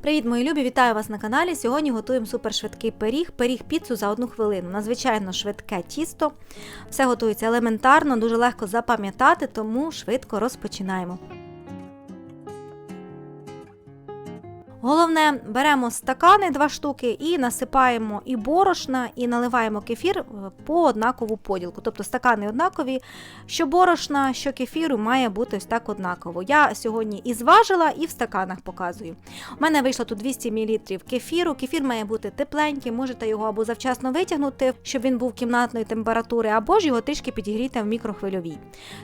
Привіт, мої любі! Вітаю вас на каналі. Сьогодні готуємо супершвидкий пиріг, пиріг піцу за одну хвилину. Надзвичайно швидке тісто. Все готується елементарно, дуже легко запам'ятати, тому швидко розпочинаємо. Головне, беремо стакани два штуки і насипаємо і борошна, і наливаємо кефір е, по однакову поділку. Тобто стакани однакові, що борошна, що кефіру має бути ось так однаково. Я сьогодні і зважила, і в стаканах показую. У мене вийшло тут 200 мл кефіру. Кефір має бути тепленький, можете його або завчасно витягнути, щоб він був кімнатної температури, або ж його трішки підігріти в мікрохвильовій.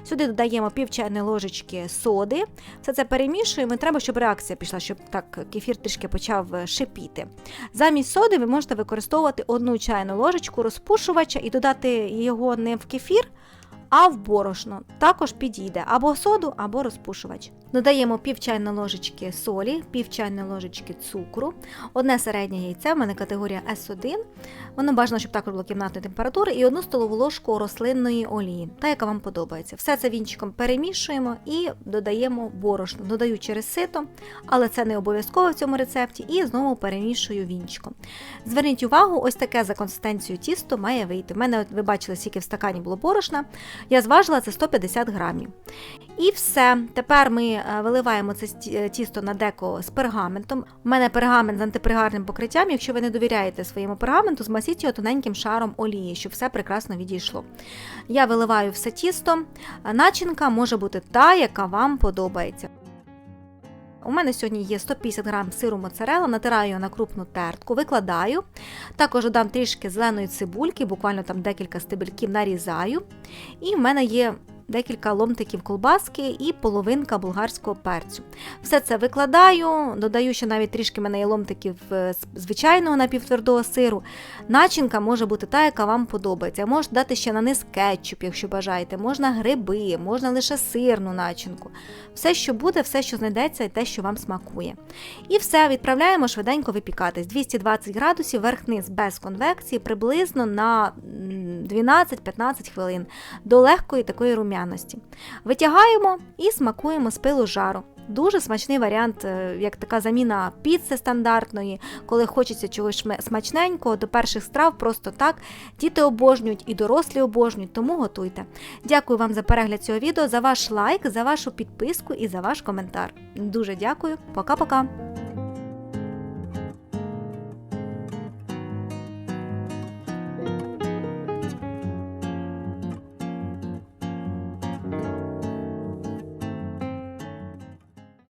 Сюди додаємо пів чайної ложечки соди. Все це перемішуємо. Треба, щоб реакція пішла, щоб так кефір трішки почав е, шипіти. Замість соди ви можете використовувати одну чайну ложечку розпушувача і додати його не в кефір, а в борошно. Також підійде або соду, або розпушувач. Додаємо пів чайної ложечки солі, пів чайної ложечки цукру, одне середнє яйце, в мене категорія S1. Воно бажано, щоб також було кімнатної температури, і одну столову ложку рослинної олії, та яка вам подобається. Все це вінчиком перемішуємо і додаємо борошно. Додаю через сито, але це не обов'язково в цьому рецепті, і знову перемішую вінчиком. Зверніть увагу, ось таке за консистенцією тісто має вийти. У мене, ви бачили, скільки в стакані було борошна. Я зважила це 150 грамів. І все. Тепер ми е, виливаємо це е, тісто на деко з пергаментом. У мене пергамент з антипригарним покриттям. Якщо ви не довіряєте своєму пергаменту, змасіть його тоненьким шаром олії, щоб все прекрасно відійшло. Я виливаю все тісто. Начинка може бути та, яка вам подобається. У мене сьогодні є 150 грам сиру моцарелла, натираю його на крупну тертку, викладаю. Також додам трішки зеленої цибульки, буквально там декілька стебельків нарізаю. І в мене є декілька ломтиків колбаски і половинка болгарського перцю. Все це викладаю, додаю ще навіть трішки мене є ломтиків е, звичайного напівтвердого сиру. Начинка може бути та, яка вам подобається. Можна дати ще на низ кетчуп, якщо бажаєте, можна гриби, можна лише сирну начинку. Все, що буде, все, що знайдеться, і те, що вам смакує. І все, відправляємо швиденько випікатись. 220 градусів, верх-низ без конвекції, приблизно на 12-15 хвилин до легкої такої рум'яності. Витягаємо і смакуємо з пилу жару. Дуже смачний варіант, е, як така заміна піци стандартної, коли хочеться чогось смачненького, до перших страв просто так. Діти обожнюють і дорослі обожнюють, тому готуйте. Дякую вам за перегляд цього відео, за ваш лайк, за вашу підписку і за ваш коментар. Дуже дякую. Пока-пока.